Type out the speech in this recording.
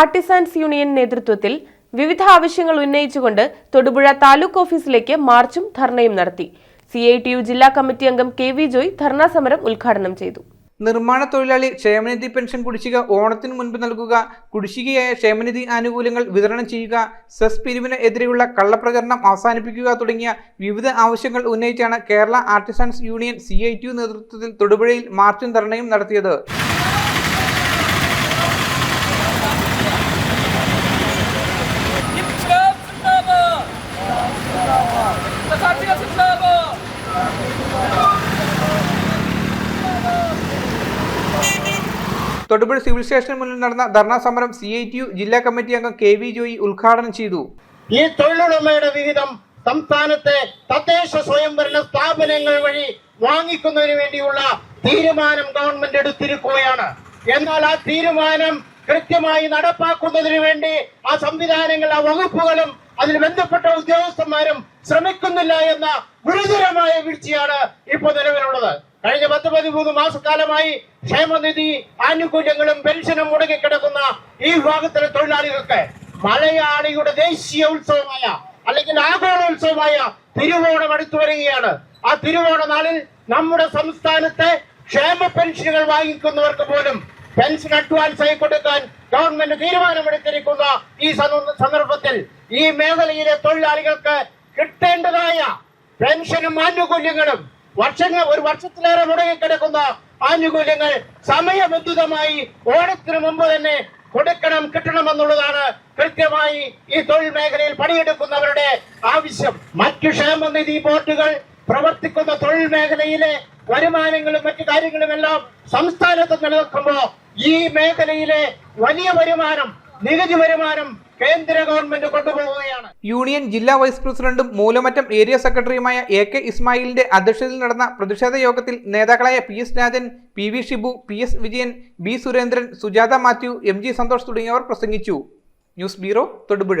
Artisans union നേതൃത്വത്തിൽ വിവിധ ആവശ്യങ്ങൾ ഉന്നയിച്ചുകൊണ്ട് തൊടുപുഴ താലൂക്ക് ഓഫീസിലേക്ക് മാർച്ചും ധർണയും നടത്തി. സി ഐ ടി യു ജില്ലാ കമ്മിറ്റി അംഗം കെ വി ജോയ് ധർണാ സമരം ഉദ്ഘാടനം ചെയ്തു. നിർമ്മാണ തൊഴിലാളി ക്ഷേമനിധി പെൻഷൻ കുടിശ്ശിക ഓണത്തിന് മുൻപ് നൽകുക കുടിശ്ശികയായ ക്ഷേമനിധി ആനുകൂല്യങ്ങൾ വിതരണം ചെയ്യുക സെസ് പിരിവിന് എതിരെയുള്ള കള്ളപ്രചരണം അവസാനിപ്പിക്കുക തുടങ്ങിയ വിവിധ ആവശ്യങ്ങൾ ഉന്നയിച്ചാണ് കേരള ആർട്ടിസൻസ് യൂണിയൻ സി നേതൃത്വത്തിൽ തൊടുപുഴയിൽ മാർച്ചും ധർണയും നടത്തിയത്. തൊടുപുഴ സിവിൽ സ്റ്റേഷന് മുന്നിൽ നടന്ന ധർണാ സമരം സി ഐ ടി യു ജില്ലാ കമ്മിറ്റി അംഗം കെ വി ജോയി ഉദ്ഘാടനം ചെയ്തു. ഈ തൊഴിലുടമയുടെ വിഹിതം സംസ്ഥാനത്തെ തദ്ദേശ സ്വയംഭരണ സ്ഥാപനങ്ങൾ വഴി വാങ്ങിക്കുന്നതിന് വേണ്ടിയുള്ള തീരുമാനം ഗവൺമെന്റ് എടുത്തിരിക്കുകയാണ്. എന്നാൽ ആ തീരുമാനം കൃത്യമായി നടപ്പാക്കുന്നതിന് വേണ്ടി ആ സംവിധാനങ്ങൾ ആ വകുപ്പുകളും അതിൽ ബന്ധപ്പെട്ട ഉദ്യോഗസ്ഥന്മാരും ശ്രമിക്കുന്നില്ല എന്ന ഗുരുതരമായ വീഴ്ചയാണ് ഇപ്പോൾ നിലവിലുള്ളത്. കഴിഞ്ഞ പത്ത് പതിമൂന്ന് മാസക്കാലമായി ക്ഷേമനിധി ആനുകൂല്യങ്ങളും പെൻഷനും മുടങ്ങിക്കിടക്കുന്ന ഈ വിഭാഗത്തിലെ തൊഴിലാളികൾക്ക് മലയാളിയുടെ ദേശീയ ഉത്സവമായ അല്ലെങ്കിൽ ആഗോളോത്സവമായ തിരുവോണം അടുത്തു വരികയാണ്. ആ തിരുവോണ നാളിൽ നമ്മുടെ സംസ്ഥാനത്തെ ക്ഷേമ പെൻഷനുകൾ വാങ്ങിക്കുന്നവർക്ക് പോലും പെൻഷൻ അഡ്വാൻസ് ആയി കൊടുക്കാൻ ഗവൺമെന്റ് തീരുമാനമെടുത്തിരിക്കുന്ന ഈ സന്ദർഭത്തിൽ ഈ മേഖലയിലെ തൊഴിലാളികൾക്ക് കിട്ടേണ്ടതായ പെൻഷനും ആനുകൂല്യങ്ങളും വർഷങ്ങൾ ഒരു വർഷത്തിലേറെ മുടങ്ങിക്കിടക്കുന്ന ആനുകൂല്യങ്ങൾ സമയബന്ധിതമായി ഓണത്തിന് മുമ്പ് തന്നെ കൊടുക്കണം കിട്ടണമെന്നുള്ളതാണ് കൃത്യമായി ഈ തൊഴിൽ മേഖലയിൽ പണിയെടുക്കുന്നവരുടെ ആവശ്യം. മറ്റു ക്ഷേമനിധി ബോർഡുകൾ പ്രവർത്തിക്കുന്ന തൊഴിൽ മേഖലയിലെ വരുമാനങ്ങളും മറ്റു കാര്യങ്ങളുമെല്ലാം സംസ്ഥാനത്ത് നിലനിൽക്കുമ്പോൾ ഈ മേഖലയിലെ വലിയ വരുമാനം നികുതി വരുമാനം കേന്ദ്ര ഗവൺമെന്റ് കൊണ്ടുപോവുകയാണ്. യൂണിയൻ ജില്ലാ വൈസ് പ്രസിഡന്റും മൂലമറ്റം ഏരിയ സെക്രട്ടറിയുമായ എ കെ ഇസ്മായിലിന്റെ അധ്യക്ഷതയിൽ നടന്ന പ്രതിഷേധ യോഗത്തിൽ നേതാക്കളായ P S Rajan P V Shibu P S Vijayan B Surendran Sujatha Mathew M G Santhosh തുടങ്ങിയവർ പ്രസംഗിച്ചു. News bureau Thodupuzha.